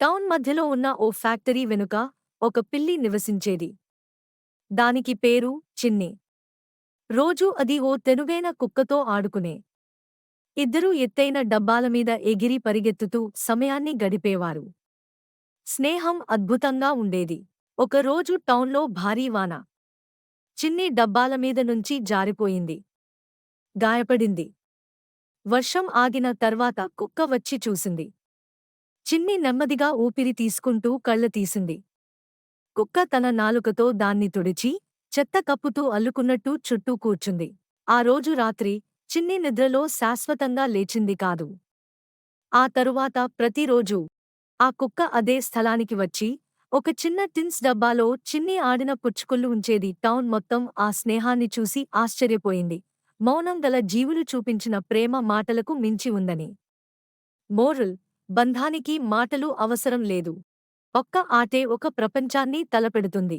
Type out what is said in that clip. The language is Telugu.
టౌన్ మధ్యలో ఉన్న ఓ ఫ్యాక్టరీ వెనుక ఒక పిల్లి నివసించేది. దానికి పేరు చిన్ని. రోజూ అది ఓ తెనుగైన కుక్కతో ఆడుకునే. ఇద్దరూ ఎత్తైన డబ్బాలమీద ఎగిరి పరిగెత్తుతూ సమయాన్ని గడిపేవారు. స్నేహం అద్భుతంగా ఉండేది. ఒకరోజు టౌన్లో భారీ వాన. చిన్ని డబ్బాలమీద నుంచి జారిపోయింది. గాయపడింది. వర్షం ఆగిన తర్వాత కుక్క వచ్చి చూసింది. చిన్ని నెమ్మదిగా ఊపిరి తీసుకుంటూ కళ్ళ తీసింది. కుక్క తన నాలుకతో దాన్ని తుడిచి చెత్త కప్పుతూ అల్లుకున్నట్టు చుట్టూ కూర్చుంది. ఆ రోజు రాత్రి చిన్ని నిద్రలో శాశ్వతంగా లేచింది కాదు. ఆ తరువాత ప్రతిరోజూ ఆ కుక్క అదే స్థలానికి వచ్చి ఒక చిన్న టిన్స్ డబ్బాలో చిన్ని ఆడిన పుచ్చుకొల్లు ఉంచేది టౌన్ మొత్తం ఆ స్నేహాన్ని చూసి ఆశ్చర్యపోయింది. మౌనం గల జీవులు చూపించిన ప్రేమ మాటలకు మించి ఉందని. మోరల్ బంధానికి మాటలు అవసరం లేదు. ఒక్క ఆటే ఒక ప్రపంచాన్ని తలపెడుతుంది.